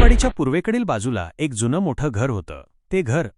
वाडीच्या पूर्वेकडील बाजूला एक जुनं मोठं घर होतं. ते घर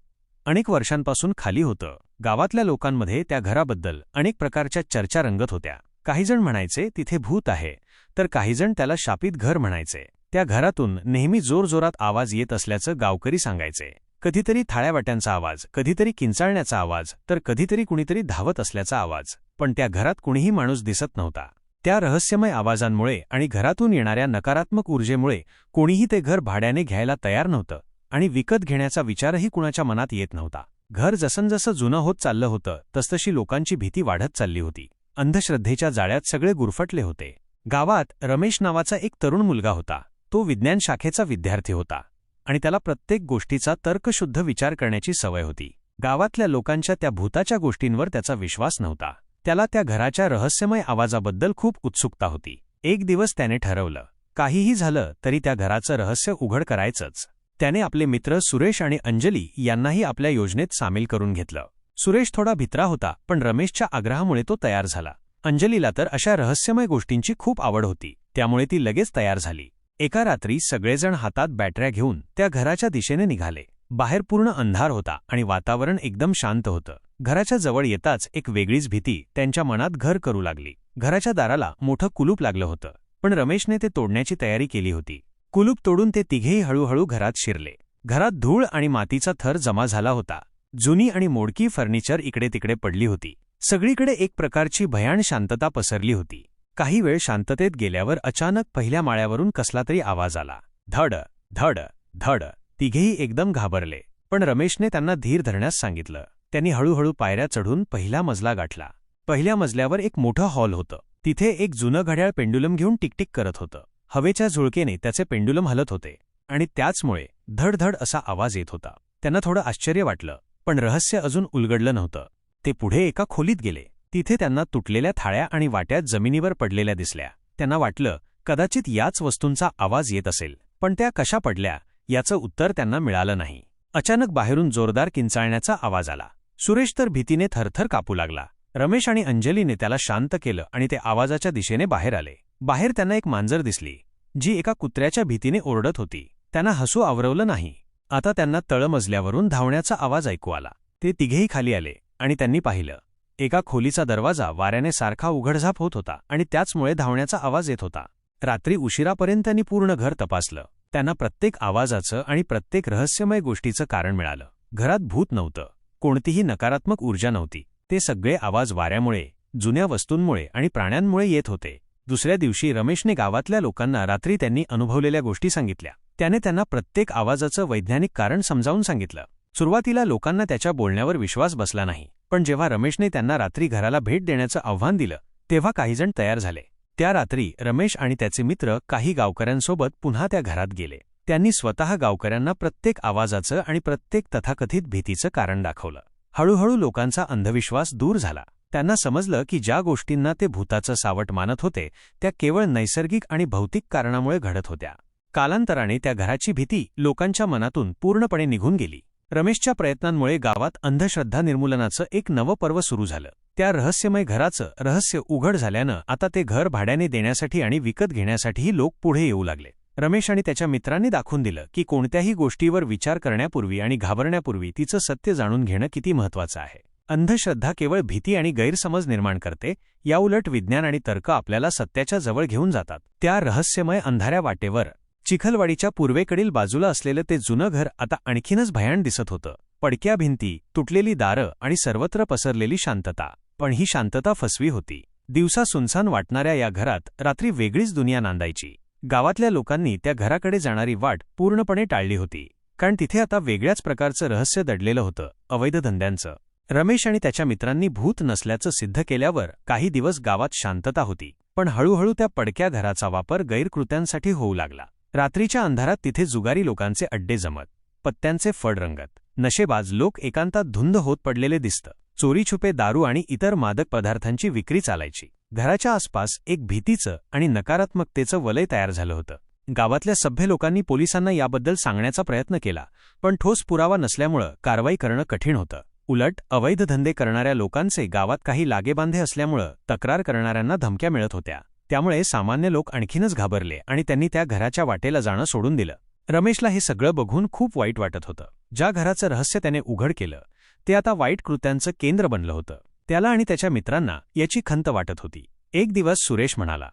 अनेक वर्षांपासून खाली होतं. गावातल्या लोकांमध्ये त्या घराबद्दल अनेक प्रकारच्या चर्चा रंगत होत्या. काहीजण म्हणायचे तिथे भूत आहे. तर काहीजण त्याला शापित घर म्हणायचे. त्या घरातून नेहमी जोरजोरात आवाज येत असल्याचं गावकरी सांगायचे. कधीतरी थाळ्यावाट्यांचा आवाज कधीतरी किंचाळण्याचा आवाज तर कधीतरी कुणीतरी धावत असल्याचा आवाज. पण त्या घरात कुणीही माणूस दिसत नव्हता. त्या रहस्यमय आवाजांमुळे आणि घरातून येणाऱ्या नकारात्मक ऊर्जेमुळे कोणीही ते घर भाड्याने घ्यायला तयार नव्हतं आणि विकत घेण्याचा विचारही कुणाच्या मनात येत नव्हता. घर जसंजसं जुनं होत चाललं होतं तसतशी लोकांची भीती वाढत चालली होती. अंधश्रद्धेच्या जाळ्यात सगळे गुरफटले होते. गावात रमेश नावाचा एक तरुण मुलगा होता. तो विज्ञान शाखेचा विद्यार्थी होता आणि त्याला प्रत्येक गोष्टीचा तर्कशुद्ध विचार करण्याची सवय होती. गावातल्या लोकांच्या त्या भूताच्या गोष्टींवर त्याचा विश्वास नव्हता. त्याला त्या घराच्या रहस्यमय आवाजाबद्दल खूप उत्सुकता होती. एक दिवस त्याने ठरवलं. काहीही झालं तरी त्या घराचं रहस्य उघड करायचंच. त्याने आपले मित्र सुरेश आणि अंजली यांनाही आपल्या योजनेत सामील करून घेतलं. सुरेश थोडा भित्रा होता पण रमेशच्या आग्रहामुळे तो तयार झाला. अंजलीला तर अशा रहस्यमय गोष्टींची खूप आवड होती त्यामुळे ती लगेच तयार झाली. एका रात्री सगळेजण हातात बॅटऱ्या घेऊन त्या घराच्या दिशेने निघाले. बाहेर पूर्ण अंधार होता आणि वातावरण एकदम शांत होतं. घराच्या जवळ येताच एक वेगळीच भीती त्यांच्या मनात घर करू लागली. घराच्या दाराला मोठं कुलूप लागलं होतं पण रमेशने ते तोडण्याची तयारी केली होती. कुलूप तोडून ते तिघेही हळूहळू घरात शिरले. घरात धूळ आणि मातीचा थर जमा झाला होता. जुनी आणि मोडकी फर्निचर इकडे तिकडे पडली होती. सगळीकडे एक प्रकारची भयाण शांतता पसरली होती. काही वेळ शांततेत गेल्यावर अचानक पहिल्या माळ्यावरून कसला तरी आवाज आला. धड धड धड. तिघेही एकदम घाबरले पण रमेशने त्यांना धीर धरण्यास सांगितलं. त्यांनी हळूहळू पायऱ्या चढून पहिला मजला गाठला. पहिल्या मजल्यावर एक मोठं हॉल होतं. तिथे एक जुनं घड्याळ पेंडुलम घेऊन टिकटिक करत होतं. हवेच्या झुळकेने त्याचे पेंडुलम हलत होते आणि त्याचमुळे धडधड असा आवाज येत होता. त्यांना थोडं आश्चर्य वाटलं पण रहस्य अजून उलगडलं नव्हतं. ते पुढे एका खोलीत गेले. तिथे त्यांना तुटलेल्या थाळ्या आणि वाट्यात जमिनीवर पडलेल्या दिसल्या. त्यांना वाटलं कदाचित याच वस्तूंचा आवाज येत असेल पण त्या कशा पडल्या याचं उत्तर त्यांना मिळालं नाही. अचानक बाहेरून जोरदार किंचाळण्याचा आवाज आला. सुरेश तर भीतीने थरथर कापू लागला. रमेश आणि अंजलीने त्याला शांत केलं आणि ते आवाजाच्या दिशेने बाहेर आले. बाहेर त्यांना एक मांजर दिसली जी एका कुत्र्याच्या भीतीने ओरडत होती. त्यांना हसू आवरवलं नाही. आता त्यांना तळमजल्यावरून धावण्याचा आवाज ऐकू आला. ते तिघेही खाली आले आणि त्यांनी पाहिलं एका खोलीचा दरवाजा वाऱ्याने सारखा उघडझाप होत होता आणि त्याचमुळे धावण्याचा आवाज येत होता. रात्री उशिरापर्यंत त्यांनी पूर्ण घर तपासलं. त्यांना प्रत्येक आवाजाचं आणि प्रत्येक रहस्यमय गोष्टीचं कारण मिळालं. घरात भूत नव्हतं. कोणतीही नकारात्मक ऊर्जा नव्हती. ते सगळे आवाज वाऱ्यामुळे जुन्या वस्तूंमुळे आणि प्राण्यांमुळे येत होते. दुसऱ्या दिवशी रमेशने गावातल्या लोकांना रात्री त्यांनी अनुभवलेल्या गोष्टी सांगितल्या. त्याने त्यांना प्रत्येक आवाजाचं वैज्ञानिक कारण समजावून सांगितलं. सुरुवातीला लोकांना त्याच्या बोलण्यावर विश्वास बसला नाही पण जेव्हा रमेशने त्यांना रात्री घराला भेट देण्याचं आव्हान दिलं तेव्हा काहीजण तयार झाले. त्या रात्री रमेश आणि त्याचे मित्र काही गावकऱ्यांसोबत पुन्हा त्या घरात गेले. त्यांनी स्वतः गावकऱ्यांना प्रत्येक आवाजाचं आणि प्रत्येक तथाकथित भीतीचं कारण दाखवलं. हळूहळू लोकांचा अंधविश्वास दूर झाला. त्यांना समजलं की ज्या गोष्टींना ते भूताचं सावट मानत होते त्या केवळ नैसर्गिक आणि भौतिक कारणामुळे घडत होत्या. कालांतराने त्या घराची भीती लोकांच्या मनातून पूर्णपणे निघून गेली. रमेशच्या प्रयत्नांमुळे गावात अंधश्रद्धा निर्मूलनाचं एक नवं पर्व सुरू झालं. त्या रहस्यमय घराचं रहस्य उघड झाल्यानं आता ते घर भाड्याने देण्यासाठी आणि विकत घेण्यासाठीही लोक पुढे येऊ लागले. रमेश आणि त्याच्या मित्रांनी दाखवून दिलं की कोणत्याही गोष्टीवर विचार करण्यापूर्वी आणि घाबरण्यापूर्वी तिचं सत्य जाणून घेणं किती महत्वाचं आहे. अंधश्रद्धा केवळ भीती आणि गैरसमज निर्माण करते याउलट विज्ञान आणि तर्क आपल्याला सत्याच्या जवळ घेऊन जातात. त्या रहस्यमय अंधाऱ्या वाटेवर चिखलवाडीच्या पूर्वेकडील बाजूला असलेलं ते जुनं घर आता आणखीनच भयाण दिसत होतं. पडक्या भिंती तुटलेली दारं आणि सर्वत्र पसरलेली शांतता. पण ही शांतता फसवी होती. दिवसा सुनसान वाटणाऱ्या या घरात रात्री वेगळीच दुनिया नांदायची. गावातल्या लोकांनी त्या घराकडे जाणारी वाट पूर्णपणे टाळली होती. कारण तिथे आता वेगळ्याच प्रकारचं रहस्य दडलेलं होतं अवैध धंद्यांचं. रमेश आणि त्याच्या मित्रांनी भूत नसल्याचं सिद्ध केल्यावर काही दिवस गावात शांतता होती. पण हळूहळू त्या पडक्या घराचा वापर गैरकृत्यांसाठी होऊ लागला. रात्रीच्या अंधारात तिथे जुगारी लोकांचे अड्डे जमत पत्त्यांचे फड रंगत नशेबाज लोक एकांतात धुंद होत पडलेले दिसतं चोरीछुपे दारू आणि इतर मादक पदार्थांची विक्री चालायची. घराच्या आसपास एक भीतीचं आणि नकारात्मकतेचं वलय तयार झालं होतं. गावातल्या सभ्य लोकांनी पोलिसांना याबद्दल सांगण्याचा प्रयत्न केला पण ठोस पुरावा नसल्यामुळं कारवाई करणं कठीण होतं. उलट अवैध धंदे करणाऱ्या लोकांचे गावात काही लागेबांधे असल्यामुळं तक्रार करणाऱ्यांना धमक्या मिळत होत्या. त्यामुळे सामान्य लोक आणखीनच घाबरले आणि त्यांनी त्या घराच्या वाटेला जाणं सोडून दिलं. रमेशला हे सगळं बघून खूप वाईट वाटत होतं. ज्या घराचं रहस्य त्याने उघड केलं ते आता वाईट कृत्यांचं केंद्र बनलं होतं. त्याला आणि त्याच्या मित्रांना याची खंत वाटत होती. एक दिवस सुरेश म्हणाला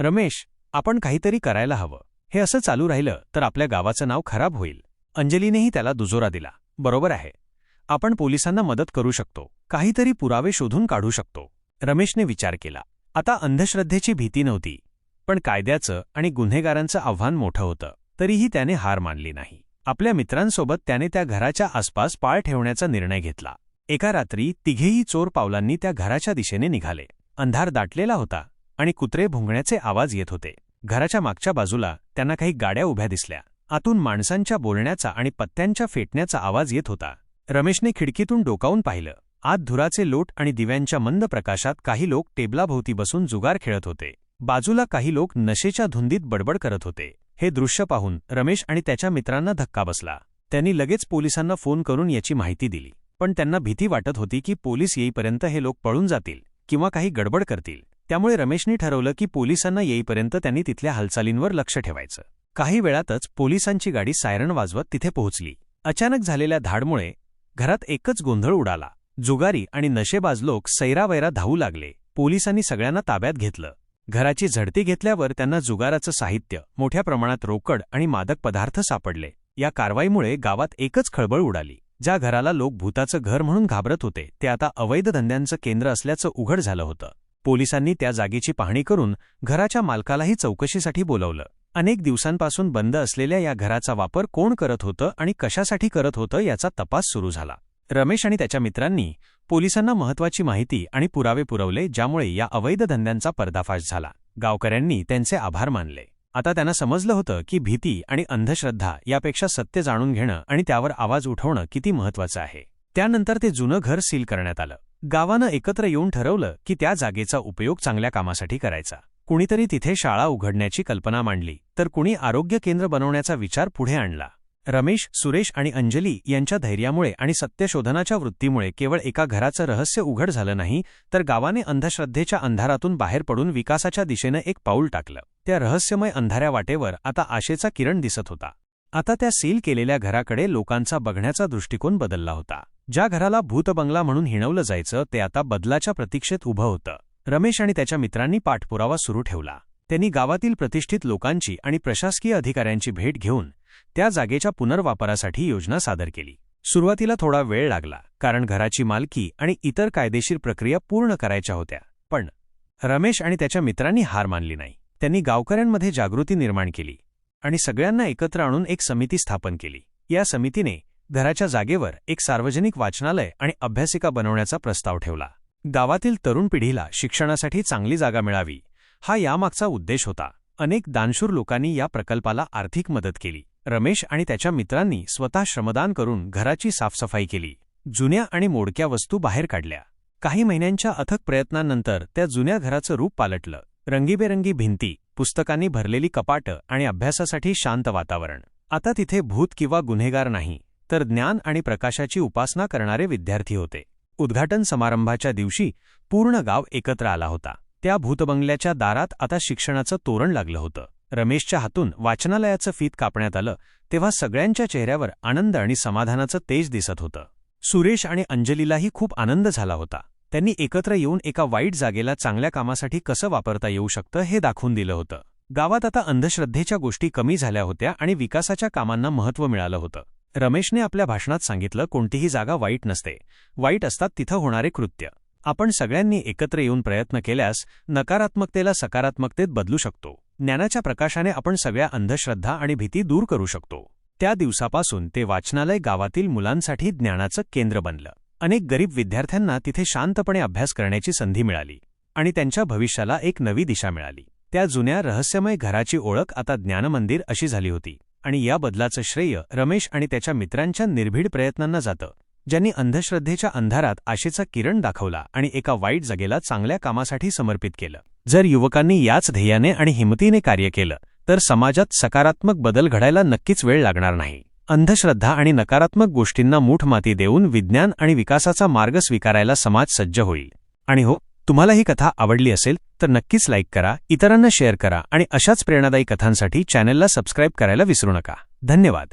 रमेश आपण काहीतरी करायला हवं. हे असं चालू राहिलं तर आपल्या गावाचं नाव खराब होईल. अंजलीनेही त्याला दुजोरा दिला. बरोबर आहे. आपण पोलिसांना मदत करू शकतो. काहीतरी पुरावे शोधून काढू शकतो. रमेशने विचार केला. आता अंधश्रद्धेची भीती नव्हती पण कायद्याचं आणि गुन्हेगारांचं आव्हान मोठं होतं तरीही त्याने हार मानली नाही. आपल्या मित्रांसोबत त्याने त्या घराच्या आसपास पाळ ठेवण्याचा निर्णय घेतला. एका रात्री तिघेही चोर पावलांनी त्या घराच्या दिशेने निघाले. अंधार दाटलेला होता आणि कुत्रे भुंगण्याचे आवाज येत होते. घराच्या मागच्या बाजूला त्यांना काही गाड्या उभ्या दिसल्या. आतून माणसांच्या बोलण्याचा आणि पत्त्यांच्या फेटण्याचा आवाज येत होता. रमेशने खिडकीतून डोकावून पाहिलं. आत धुराचे लोट आणि दिव्यांच्या मंद प्रकाशात काही लोक टेबलाभोवती बसून जुगार खेळत होते. बाजूला काही लोक नशेच्या धुंदीत बडबड करत होते. हे दृश्य पाहून रमेश आणि त्याच्या मित्रांना धक्का बसला. त्यांनी लगेच पोलिसांना फोन करून याची माहिती दिली. पण त्यांना भीती वाटत होती की पोलीस येईपर्यंत हे लोक पळून जातील किंवा काही गडबड करतील. त्यामुळे रमेशनी ठरवलं की पोलिसांना येईपर्यंत त्यांनी तिथल्या हालचालींवर लक्ष ठेवायचं. काही वेळातच पोलिसांची गाडी सायरन वाजवत तिथे पोहोचली. अचानक झालेल्या धाडमुळे घरात एकच गोंधळ उडाला. जुगारी आणि नशेबाज लोक सैरावैरा धावू लागले. पोलिसांनी सगळ्यांना ताब्यात घेतलं. घराची झडती घेतल्यावर त्यांना जुगाराचं साहित्य मोठ्या प्रमाणात रोकड आणि मादक पदार्थ सापडले. या कारवाईमुळे गावात एकच खळबळ उडाली. ज्या घराला लोक भूताचं घर म्हणून घाबरत होते ते आता अवैध धंद्यांचं केंद्र असल्याचं उघड झालं होतं. पोलिसांनी त्या जागेची पाहणी करून घराच्या मालकालाही चौकशीसाठी बोलवलं. अनेक दिवसांपासून बंद असलेल्या या घराचा वापर कोण करत होतं आणि कशासाठी करत होतं याचा तपास सुरू झाला. रमेश आणि त्याच्या मित्रांनी पोलिसांना महत्वाची माहिती आणि पुरावे पुरवले ज्यामुळे या अवैध धंद्यांचा पर्दाफाश झाला. गावकऱ्यांनी त्यांचे आभार मानले. आता त्यांना समजलं होतं की भीती आणि अंधश्रद्धा यापेक्षा सत्य जाणून घेणं आणि त्यावर आवाज उठवणं किती महत्वाचं आहे. त्यानंतर ते जुनं घर सील करण्यात आलं. गावानं एकत्र येऊन ठरवलं की त्या जागेचा उपयोग चांगल्या कामासाठी करायचा. कुणीतरी तिथे शाळा उघडण्याची कल्पना मांडली तर कुणी आरोग्य केंद्र बनवण्याचा विचार पुढे आणला. रमेश सुरेश आणि अंजली यांच्या धैर्यामुळे आणि सत्यशोधनाच्या वृत्तीमुळे केवळ एका घराचं रहस्य उघड झालं नाही तर गावाने अंधश्रद्धेच्या अंधारातून बाहेर पडून विकासाच्या दिशेनं एक पाऊल टाकलं. त्या रहस्यमय अंधाऱ्या वाटेवर आता आशेचा किरण दिसत होता. आता त्या सील केलेल्या घराकडे लोकांचा बघण्याचा दृष्टिकोन बदलला होता. ज्या घराला भूतबंगला म्हणून हिणवलं जायचं ते आता बदलाच्या प्रतीक्षेत उभं होतं. रमेश आणि त्याच्या मित्रांनी पाठपुरावा सुरू ठेवला. त्यांनी गावातील प्रतिष्ठित लोकांची आणि प्रशासकीय अधिकाऱ्यांची भेट घेऊन त्या जागेच्या पुनर्वापरासाठी योजना सादर केली. सुरुवातीला थोडा वेळ लागला कारण घराची मालकी आणि इतर कायदेशीर प्रक्रिया पूर्ण करायच्या होत्या. पण रमेश आणि त्याच्या मित्रांनी हार मानली नाही. त्यांनी गावकऱ्यांमध्ये जागृती निर्माण केली आणि सगळ्यांना एकत्र आणून एक समिती स्थापन केली. या समितीने घराच्या जागेवर एक सार्वजनिक वाचनालय आणि अभ्यासिका बनवण्याचा प्रस्ताव ठेवला. गावातील तरुण पिढीला शिक्षणासाठी चांगली जागा मिळावी हा यामागचा उद्देश होता. अनेक दानशूर लोकांनी या प्रकल्पाला आर्थिक मदत केली. रमेश आणि त्याच्या मित्रांनी स्वतः श्रमदान करून घराची साफसफाई केली. जुन्या आणि मोडक्या वस्तू बाहेर काढल्या. काही महिन्यांच्या अथक प्रयत्नांनंतर त्या जुन्या घराचं रूप पालटलं. रंगीबेरंगी भिंती पुस्तकांनी भरलेली कपाटं आणि अभ्यासासाठी शांत वातावरण. आता तिथे भूत किंवा गुन्हेगार नाही तर ज्ञान आणि प्रकाशाची उपासना करणारे विद्यार्थी होते. उद्घाटन समारंभाच्या दिवशी पूर्ण गाव एकत्र आला होता. त्या भूतबंगल्याच्या दारात आता शिक्षणाचं तोरण लागलं होतं. रमेशच्या हातून वाचनालयाचं फीत कापण्यात आलं तेव्हा सगळ्यांच्या चेहऱ्यावर आनंद आणि समाधानाचं तेज दिसत होतं. सुरेश आणि अंजलीलाही खूप आनंद झाला होता. त्यांनी एकत्र येऊन एका वाईट जागेला चांगल्या कामासाठी कसं वापरता येऊ शकतं हे दाखवून दिलं होतं. गावात आता अंधश्रद्धेच्या गोष्टी कमी झाल्या होत्या आणि विकासाच्या कामांना महत्त्व मिळालं होतं. रमेशने आपल्या भाषणात सांगितलं कोणतीही जागा वाईट नसते. वाईट असतात तिथं होणारे कृत्य. आपण सगळ्यांनी एकत्र येऊन प्रयत्न केल्यास नकारात्मकतेला सकारात्मकतेत बदलू शकतो. ज्ञानाच्या प्रकाशाने आपण सगळ्या अंधश्रद्धा आणि भीती दूर करू शकतो. त्या दिवसापासून ते वाचनालय गावातील मुलांसाठी ज्ञानाचं केंद्र बनलं. अनेक गरीब विद्यार्थ्यांना तिथे शांतपणे अभ्यास करण्याची संधी मिळाली आणि त्यांच्या भविष्याला एक नवी दिशा मिळाली. त्या जुन्या रहस्यमय घराची ओळख आता ज्ञानमंदिर अशी झाली होती आणि या बदलाचं श्रेय रमेश आणि त्याच्या मित्रांच्या निर्भीड प्रयत्नांना जातं ज्यांनी अंधश्रद्धेच्या अंधारात आशेचा किरण दाखवला आणि एका वाईट जगेला चांगल्या कामासाठी समर्पित केलं. जर युवकांनी याच ध्येयाने आणि हिमतीने कार्य केलं तर समाजात सकारात्मक बदल घडायला नक्कीच वेळ लागणार नाही. अंधश्रद्धा आणि नकारात्मक गोष्टींना मूठ माती देऊन विज्ञान आणि विकासाचा मार्ग स्वीकारायला समाज सज्ज होईल. आणि हो तुम्हाला ही कथा आवडली असेल तर नक्कीच लाईक करा इतरांना शेअर करा आणि अशाच प्रेरणादायी कथांसाठी चॅनलला सबस्क्राईब करायला विसरू नका. धन्यवाद.